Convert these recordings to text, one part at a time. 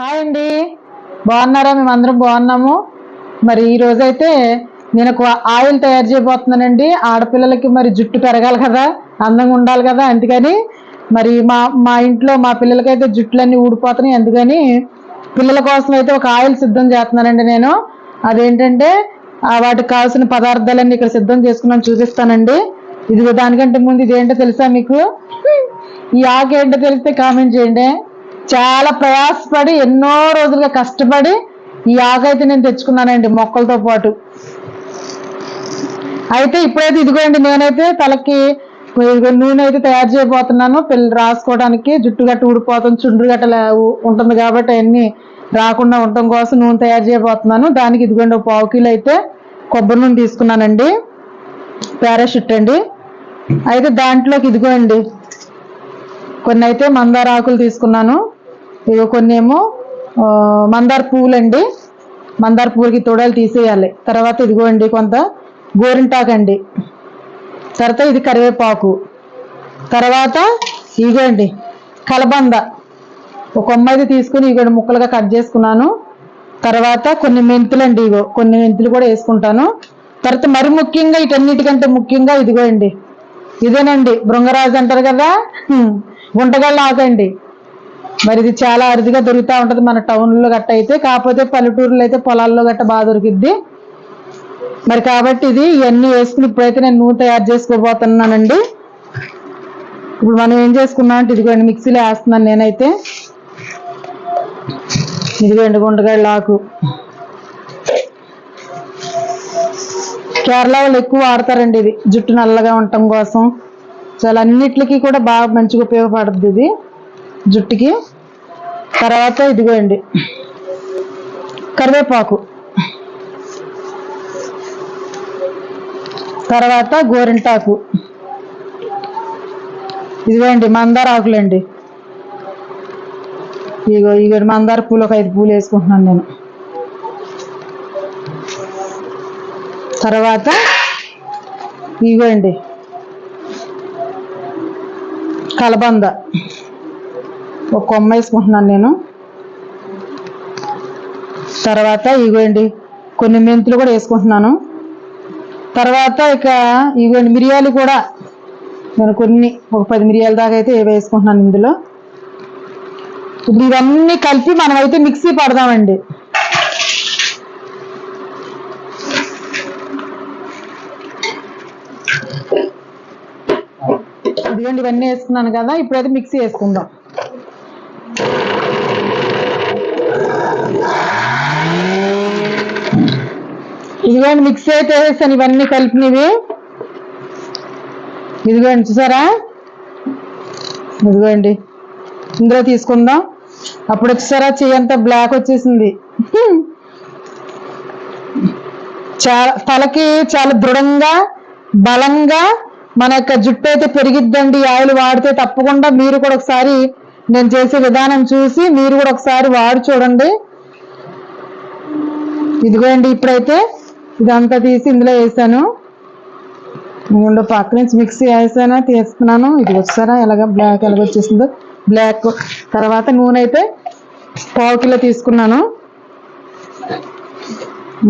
Hi అండి. బాగున్నారా? మేము అందరం బాగున్నాము. మరి ఈ రోజైతే నేను ఒక ఆయిల్ తయారు చేయబోతున్నానండి. ఆడపిల్లలకి మరి జుట్టు పెరగాలి కదా అందంగా ఉండాలి కదా అందుకని. మరి మా మా ఇంట్లో మా పిల్లలకైతే జుట్టులన్నీ ఊడిపోతున్నాయి అందుకని పిల్లల కోసం అయితే ఒక ఆయిల్ సిద్ధం చేస్తున్నానండి నేను. అదేంటంటే వాటికి కావాల్సిన పదార్థాలన్నీ ఇక్కడ సిద్ధం చేసుకున్నాను చూపిస్తానండి. ఇది దానికంటే ముందు ఇదేంటో తెలుసా మీకు? ఈ ఆకు ఏంటో తెలిస్తే కామెంట్ చేయండి. చాలా ప్రయాసపడి ఎన్నో రోజులుగా కష్టపడి ఈ ఆకు అయితే నేను తెచ్చుకున్నానండి మొక్కలతో పాటు. అయితే ఇప్పుడైతే ఇదిగోండి నేనైతే తలకి నూనె అయితే తయారు చేయబోతున్నాను. పిల్లలు రాసుకోవడానికి జుట్టు గట్ట ఊడిపోతుంది చుండ్రు గట్ట ఉంటుంది కాబట్టి అన్ని రాకుండా ఉండటం కోసం నూనె తయారు చేయబోతున్నాను. దానికి ఇదిగోండి ఒక పావు కిలో అయితే కొబ్బరి నూనె తీసుకున్నానండి. పారాషూట్ అండి. అయితే దాంట్లోకి ఇదిగోండి కొన్ని అయితే మందార ఆకులు తీసుకున్నాను. ఇక కొన్ని ఏమో మందార పువ్వులు అండి మందార పువ్వులకి తొడలు తీసేయాలి. తర్వాత ఇదిగోండి కొంత గోరింటాకు అండి తర్వాత ఇది కరివేపాకు. తర్వాత ఇగోండి కలబంద. ఒక కొమ్మది తీసుకుని ఇగోండి ముక్కలుగా కట్ చేసుకున్నాను. తర్వాత కొన్ని మెంతులు అండి ఇగో కొన్ని మెంతులు కూడా వేసుకుంటాను. తర్వాత మరి ముఖ్యంగా ఇటన్నిటికంటే ముఖ్యంగా ఇదిగోండి. ఇదేనండి బృంగరాజు అంటారు కదా? హ్మ్. గుంటగళ్ళ ఆకండి మరి ఇది చాలా అరుదుగా దొరుకుతూ ఉంటుంది మన టౌన్లో గట్ట అయితే. కాకపోతే పల్లెటూరులో అయితే పొలాల్లో గట్ట బాగా దొరికిద్ది. మరి కాబట్టి ఇది ఇవన్నీ వేసుకుని ఇప్పుడైతే నేను నూనె తయారు చేసుకోబోతున్నానండి. ఇప్పుడు మనం ఏం చేసుకున్నాం అంటే ఇదిగోండి మిక్సీలో వేస్తున్నాను నేనైతే. ఇదిగోండి గుంటగళ్ళ ఆకు. కేరళ వాళ్ళు ఎక్కువ వాడతారండి ఇది. జుట్టు నల్లగా ఉండటం కోసం. చాలా అన్నిటికీ కూడా బాగా మంచిగా ఉపయోగపడుతుంది ఇది. జుట్టుకి. తర్వాత ఇదిగోండి. కరివేపాకు. తర్వాత గోరింటాకు. ఇదిగోండి మందార ఆకులండి. ఇగో ఇగో మందార పూలు ఒక ఐదు పూలు వేసుకుంటున్నాను నేను. తర్వాత ఇగోండి కలబంద. ఒక కొమ్మ వేసుకుంటున్నాను నేను. తర్వాత ఇగోండి కొన్ని మెంతులు కూడా వేసుకుంటున్నాను. తర్వాత ఇక ఇగోండి మిరియాలు కూడా నేను కొన్ని ఒక పది మిరియాల దాకా అయితే వేసుకుంటున్నాను ఇందులో. ఇప్పుడు ఇవన్నీ కలిపి మనం అయితే మిక్సీ పడదామండి ఇదిగోండి ఇవన్నీ వేసుకున్నాను కదా ఇప్పుడైతే మిక్సీ వేసుకుందాం. ఇదిగోండి మిక్సీ అయితే వేసాను ఇవన్నీ కలిపినవి. ఇదిగోండి చూసారా? ఇదిగోండి ఇందులో తీసుకుందాం. అప్పుడు వచ్చేసారా చెయ్యి అంతా బ్లాక్ వచ్చేసింది. చాలా తలకి చాలా దృఢంగా బలంగా మన యొక్క జుట్టు అయితే పెరిగిద్దండి. ఆయిల్ వాడితే తప్పకుండా మీరు కూడా ఒకసారి నేను చేసే విధానం చూసి మీరు కూడా ఒకసారి వాడి చూడండి. ఇదిగోండి ఇప్పుడైతే ఇదంతా తీసి ఇందులో వేసాను. ఇందులో పక్క నుంచి మిక్సీ వేసాను తీస్తున్నాను. ఇది వచ్చారా ఎలాగ బ్లాక్ ఎలాగ వచ్చేసిందో బ్లాక్ తర్వాత నూనె అయితే పావు కిలో తీసుకున్నాను.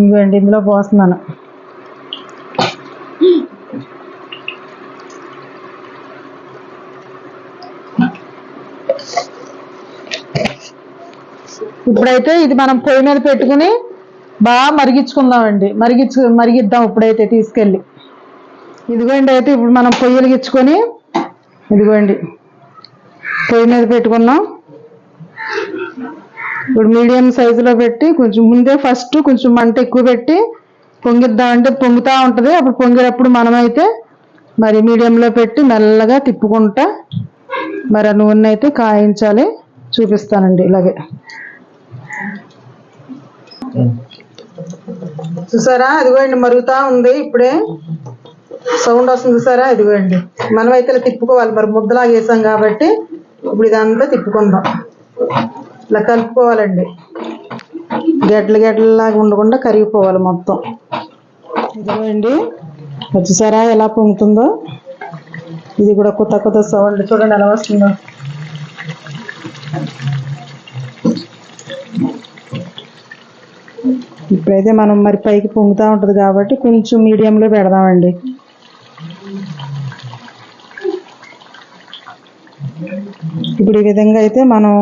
ఇవ్వండి ఇందులో పోస్తున్నాను. ఇప్పుడైతే ఇది మనం పొయ్యి మీద పెట్టుకుని బాగా మరిగించుకుందామండి. మరిగించు మరిగిద్దాం ఇప్పుడైతే తీసుకెళ్ళి. ఇదిగోండి అయితే ఇప్పుడు మనం పొయ్యి వెలిగించుకొని ఇదిగోండి. పొయ్యి మీద పెట్టుకున్నాం. ఇప్పుడు మీడియం సైజులో పెట్టి కొంచెం ముందే ఫస్ట్ కొంచెం మంట ఎక్కువ పెట్టి పొంగిద్దామంటే పొంగుతూ ఉంటుంది. అప్పుడు పొంగేటప్పుడు మనమైతే మరి మీడియంలో పెట్టి మెల్లగా తిప్పుకుంటా మరి ఆ నూనె అయితే కాయించాలి. చూపిస్తానండి ఇలాగే. చూసారా? అదిగోండి మరుగుతా ఉంది ఇప్పుడే. సౌండ్ వస్తుంది చూసారా? ఇదిగోండి మనం అయితే ఇలా తిప్పుకోవాలి. మరి ముద్దలాగా వేసాం కాబట్టి ఇప్పుడు ఇదంతా తిప్పుకుందాం. ఇలా కలుపుకోవాలండి. గడ్డలు గడ్డలాగా ఉండకుండా కరిగిపోవాలి మొత్తం. ఇదిగోండి చూసారా ఎలా పొంగుతుందో? ఇది కూడా కొత్త కొత్త సౌండ్ చూడండి ఎలా వస్తుందో. ఇప్పుడైతే మనం మరి పైకి పొంగుతూ ఉంటుంది కాబట్టి కొంచెం మీడియంలో పెడదామండి. ఇప్పుడు ఈ విధంగా అయితే మనం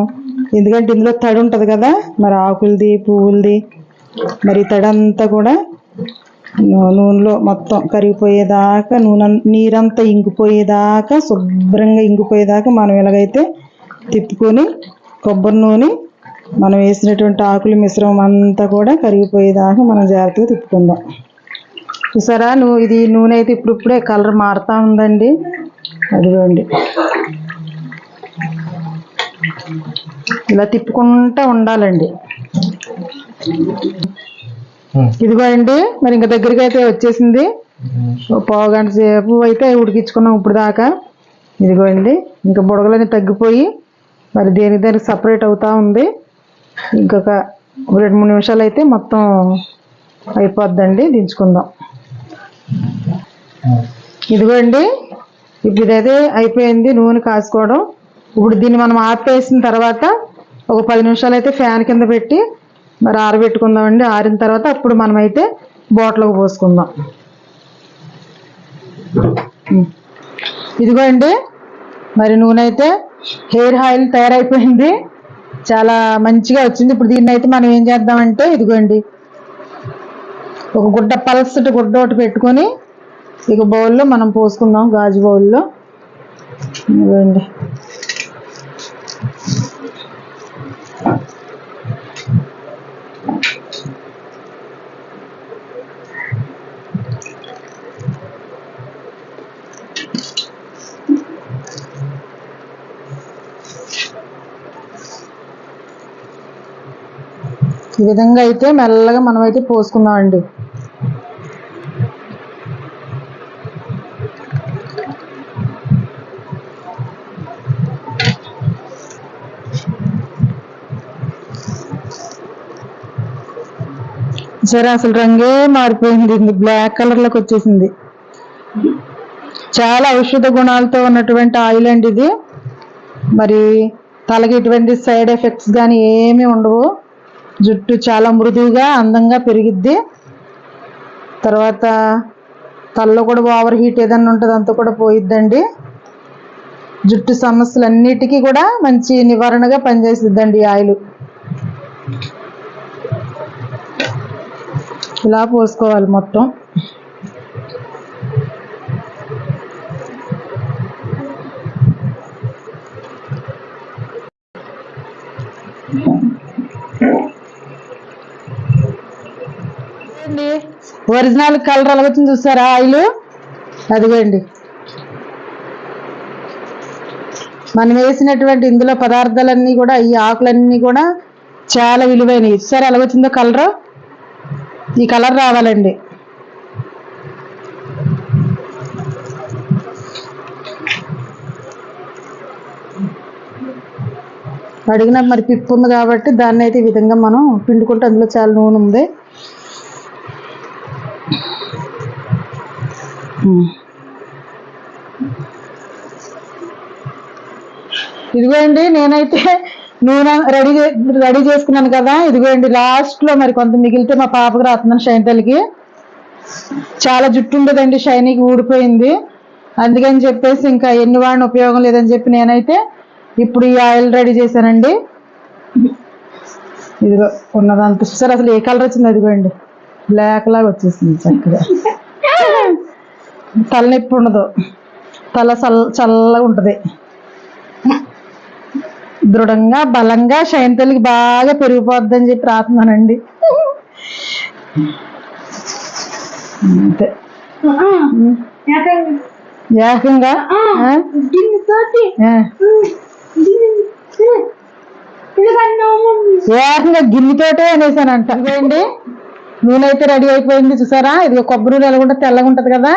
ఎందుకంటే ఇందులో తడి ఉంటుంది కదా మరి ఆకులది పువ్వులది మరి తడంతా తడి అంతా కూడా నూనెలో మొత్తం కరిగిపోయేదాకా నూనె నీరంతా ఇంకిపోయేదాకా శుభ్రంగా ఇంకిపోయేదాకా మనం ఎలాగైతే తిప్పుకొని కొబ్బరి నూనె మనం వేసినటువంటి ఆకుల మిశ్రమం అంతా కూడా కరిగిపోయేదాకా మనం జాగ్రత్తగా తిప్పుకుందాం. చూసారా? నువ్వు ఇది నూనె అయితే ఇప్పుడిప్పుడే కలర్ మారుతా ఉందండి. అదిగోండి. ఇలా తిప్పుకుంటూ ఉండాలండి. ఇదిగో అండి మరి ఇంకా దగ్గరికి అయితే వచ్చేసింది. ఓ పావు గంట సేపు అయితే ఉడికించుకున్నాం ఇప్పుడు దాకా. ఇదిగో అండి ఇంకా బుడగలని తగ్గిపోయి మరి దేనికి దానికి సపరేట్ అవుతూ ఉంది. ఇంకొక రెండు మూడు నిమిషాలు అయితే మొత్తం అయిపోద్దండి దించుకుందాం. ఇదిగోండి ఇప్పుడు ఇదైతే అయిపోయింది నూనె కాసుకోవడం. ఇప్పుడు దీన్ని మనం ఆపేసిన తర్వాత ఒక పది నిమిషాలు అయితే ఫ్యాన్ కింద పెట్టి మరి ఆరబెట్టుకుందామండి. ఆరిన తర్వాత అప్పుడు మనమైతే బాటిల్కి పోసుకుందాం. ఇదిగోండి మరి నూనె అయితే హెయిర్ ఆయిల్ తయారైపోయింది. చాలా మంచిగా వచ్చింది. ఇప్పుడు దీన్ని అయితే మనం ఏం చేద్దామంటే ఇదిగోండి. ఒక గుడ్డ పలసటి గుడ్డ ఒకటి పెట్టుకొని ఇక బౌల్లో మనం పోసుకుందాం గాజు బౌల్లో. ఇదిగోండి. ఈ విధంగా అయితే మెల్లగా మనం అయితే పోసుకుందాం అండి సరే అసలు రంగే మారిపోయింది. ఇది బ్లాక్ కలర్లోకి వచ్చేసింది. చాలా ఔషధ గుణాలతో ఉన్నటువంటి ఆయిల్ అండి ఇది. మరి తలకి ఎటువంటి సైడ్ ఎఫెక్ట్స్ కానీ ఏమీ ఉండవు. జుట్టు చాలా మృదువుగా అందంగా పెరిగిద్ది. తర్వాత తలలో కూడా ఓవర్ హీట్ ఏదైనా ఉంటుంది అంతా కూడా పోయిద్దండి. జుట్టు సమస్యలన్నిటికీ కూడా మంచి నివారణగా పనిచేసిద్దండి ఈ ఆయిల్. ఇలా పోసుకోవాలి మొత్తం చూడండి ఒరిజినల్ కలర్ ఎలా వచ్చింది చూసారా? ఆయిల్? అదిగోండి. మనం వేసినటువంటి ఇందులో పదార్థాలన్నీ కూడా ఈ ఆకులన్నీ కూడా చాలా విలువైనవి. చూసారా ఎలా వచ్చిందో ఈ కలర్ రావాలండి. అడిగిన మరి పిప్పు ఉంది కాబట్టి దాన్ని అయితే ఈ విధంగా మనం పిండుకుంటే అందులో చాలా నూనె ఉంది. ఇదిగోండి నేనైతే నూనె రెడీ రెడీ చేసుకున్నాను కదా. ఇదిగోండి లాస్ట్లో మరి కొంత మిగిలితే మా పాపకు రాస్తున్నాను షైన్తల్కి చాలా జుట్టు ఉండదండి షైనీకి ఊడిపోయింది. అందుకని చెప్పేసి ఇంకా ఎన్ని వాడిన ఉపయోగం లేదని చెప్పి నేనైతే ఇప్పుడు ఈ ఆయిల్ రెడీ చేశానండి. ఇదిగో ఉన్నదంత. చూసారు అసలు ఏ కలర్ వచ్చింది అదిగోండి బ్లాక్ లాగా వచ్చేసింది చక్కగా. తలనొప్పి ఉండదు. తల చల్ల చల్లగా ఉంటుంది. దృఢంగా బలంగా శయంతలికి బాగా పెరిగిపోద్దని చెప్పి రాస్తున్నానండి. అంతే. ఏకంగా? ఏకంగా గిన్నెతోటే అనేసానంట. ఇదిగోండి. నూనె అయితే రెడీ అయిపోయింది చూసారా? ఇది కొబ్బరి నూనె ఎలాగుంటే తెల్లగా ఉంటుంది కదా.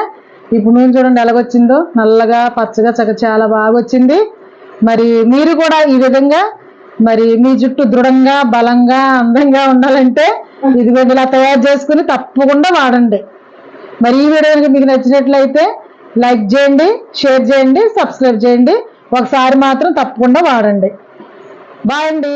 ఇప్పుడు నూనె చూడండి ఎలాగొచ్చిందో. నల్లగా పచ్చగా చక్క చాలా బాగా వచ్చింది మరి మీరు కూడా ఈ విధంగా మరి మీ జుట్టు దృఢంగా బలంగా అందంగా ఉండాలంటే ఇదిగోండి ఇలా తయారు చేసుకుని తప్పకుండా వాడండి. మరి ఈ వీడియో కనుక మీకు నచ్చినట్లయితే లైక్ చేయండి షేర్ చేయండి సబ్స్క్రైబ్ చేయండి. ఒకసారి మాత్రం తప్పకుండా వాడండి. బాయ్ అండి.